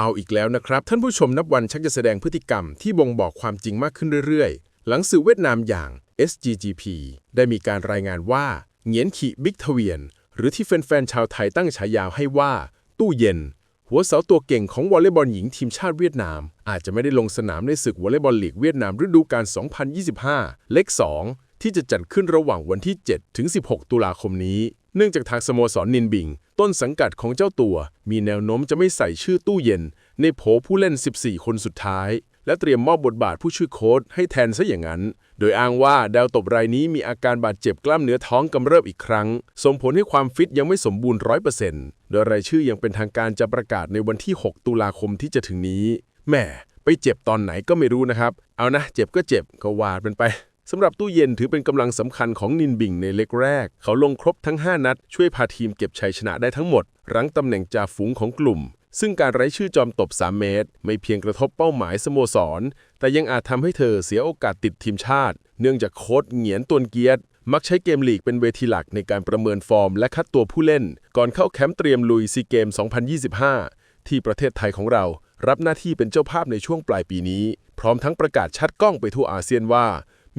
เอาอีกแล้วนะครับ ท่านผู้ชมนับวันชักจะแสดงพฤติกรรมที่บ่งบอกความจริงมากขึ้นเรื่อยๆ หลังสื่อเวียดนามอย่าง SGGP ได้มีการรายงานว่าเหงียนขีบิ๊กทเวียน หรือที่แฟนๆชาวไทยตั้งฉายาให้ว่า ตู้เย็น หัวเสาตัวเก่งของวอลเลย์บอลหญิงทีมชาติเวียดนาม อาจจะไม่ได้ลงสนามในศึกวอลเลย์บอลลีกเวียดนามฤดูกาล 2025 เลข2 ที่จะจัดขึ้นระหว่างวันที่ 7 ถึง 16 ตุลาคมนี้ เนื่องจากทางสโมสรนินบิง ต้นสังกัดของเจ้าตัว มีแนวโน้มจะไม่ใส่ชื่อตู้เย็น ในโผผู้เล่น 14 คนสุดท้าย และเตรียมมอบบทบาทผู้ช่วยโค้ชให้แทนซะอย่างนั้น โดยอ้างว่าดาวตบรายนี้มีอาการบาดเจ็บกล้ามเนื้อท้องกำเริบอีกครั้ง ส่งผลให้ความฟิตยังไม่สมบูรณ์100%โดยรายชื่อยังเป็นทางการจะประกาศในวันที่ 6 ตุลาคมที่จะถึงนี้แหม่ไปเจ็บตอนไหนก็ไม่รู้นะครับ เอานะ เจ็บก็เจ็บก็วาดมันไป สำหรับตู้เย็นถือเป็นกำลังสำคัญของนินบิงในเล็กแรก เขาลงครบทั้ง 5 นัด ช่วยพาทีมเก็บชัยชนะได้ทั้งหมด รั้งตำแหน่งจ่าฝูงของกลุ่ม ซึ่งการไร้ชื่อจอมตบ 3 เมตร ไม่เพียงกระทบเป้าหมายสโมสร แต่ยังอาจทำให้เธอเสียโอกาสติดทีมชาติ เนื่องจากโค้ชเหงียนตวนเกียรติมักใช้เกมลีกเป็นเวทีหลักในการประเมินฟอร์ม และคัดตัวผู้เล่น ก่อนเข้าแคมป์เตรียมลุยซีเกม 2025 ที่ประเทศไทยของเรา รับหน้าที่เป็นเจ้าภาพในช่วงปลายปีนี้ พร้อมทั้งประกาศชัดกล้องไปทั่วอาเซียนว่า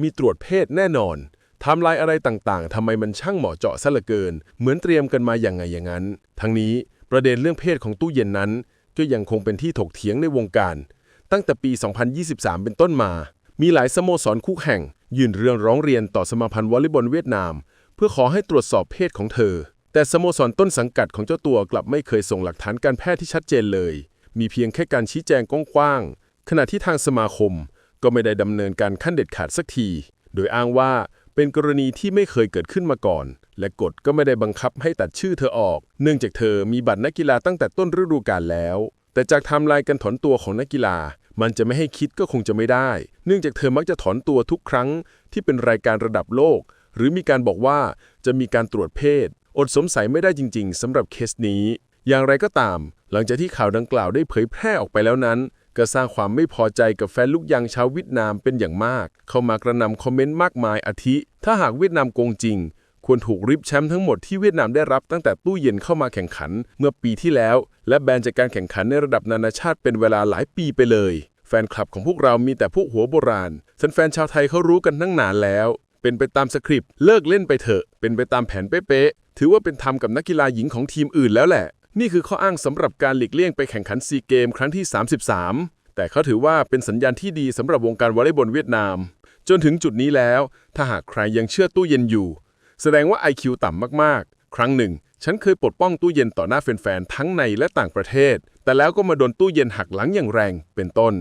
มีตรวจเพศแน่นอนทม์ไลน์อะไรต่างๆทำไมมันช่างเหมาะเจาะซะเหลือเกิน เหมือนเตรียมกันมาอย่างไงอย่างนั้น ทั้งนี้ประเด็นเรื่องเพศของตู้เย็นนั้น ก็ยังคงเป็นที่ถกเถียงในวงการ ตั้งแต่ปี 2023 เป็นต้นมา มีหลายสโมสรคู่แข่ง ยื่นเรื่องร้องเรียนต่อสมาพันธ์วอลเลย์บอลเวียดนาม เพื่อขอให้ตรวจสอบเพศของเธอ แต่สโมสรต้นสังกัดของเจ้าตัวกลับไม่เคยส่งหลักฐานการแพทย์ที่ชัดเจนเลย มีเพียงแค่การชี้แจงกว้างๆขณะที่ทางสมาคม ก็ไม่ได้ดำเนินการขั้นเด็ดขาดสักที โดยอ้างว่าเป็นกรณีที่ไม่เคยเกิดขึ้นมาก่อน และกฎก็ไม่ได้บังคับให้ตัดชื่อเธอออก เนื่องจากเธอมีบัตรนักกีฬาตั้งแต่ต้นฤดูกาลแล้ว แต่จากทม์ไลน์การถอนตัวของนักกีฬา มันจะไม่ให้คิดก็คงจะไม่ได้ เนื่องจากเธอมักจะถอนตัวทุกครั้ง ที่เป็นรายการระดับโลก หรือมีการบอกว่าจะมีการตรวจเพศ อดสงสัยไม่ได้จริง ๆสำหรับเคสนี้ อย่างไรก็ตาม หลังจากที่ข่าวดังกล่าวได้เผยแพร่ออกไปแล้วนั้น ก็สร้างความไม่พอใจกับแฟนลูกยางชาวเวียดนามเป็นอย่างมาก เข้ามากระนำคอมเมนต์มากมายอาทิ ถ้าหากเวียดนามโกงจริง ควรถูกริบแชมป์ทั้งหมดที่เวียดนามได้รับตั้งแต่ตู้เย็นเข้ามาแข่งขันเมื่อปีที่แล้ว และแบนจากการแข่งขันในระดับนานาชาติเป็นเวลาหลายปีไปเลย แฟนคลับของพวกเรามีแต่พวกหัวโบราณแฟนๆชาวไทยเขารู้กันตั้งนานแล้วเป็นไปตามสคริปต์เลิกเล่นไปเถอะ เป็นไปตามแผนเป๊ะๆ ถือว่าเป็นธรรมกับนักกีฬาหญิงของทีมอื่นแล้วแหละ นี่คือข้ออ้างสำหรับการหลีกเลี่ยงไปแข่งขันซีเกมครั้งที่ 33 แต่เขาถือว่าเป็นสัญญาณที่ดีสำหรับวงการวอลเลย์บอลเวียดนาม จนถึงจุดนี้แล้ว ถ้าหากใครยังเชื่อตู้เย็นอยู่ แสดงว่า IQ ต่ำมากๆ ครั้งหนึ่ง ฉันเคยปกป้องตู้เย็นต่อหน้าแฟนๆทั้งในและต่างประเทศ แต่แล้วก็มาโดนตู้เย็นหักหลังอย่างแรงเป็นต้น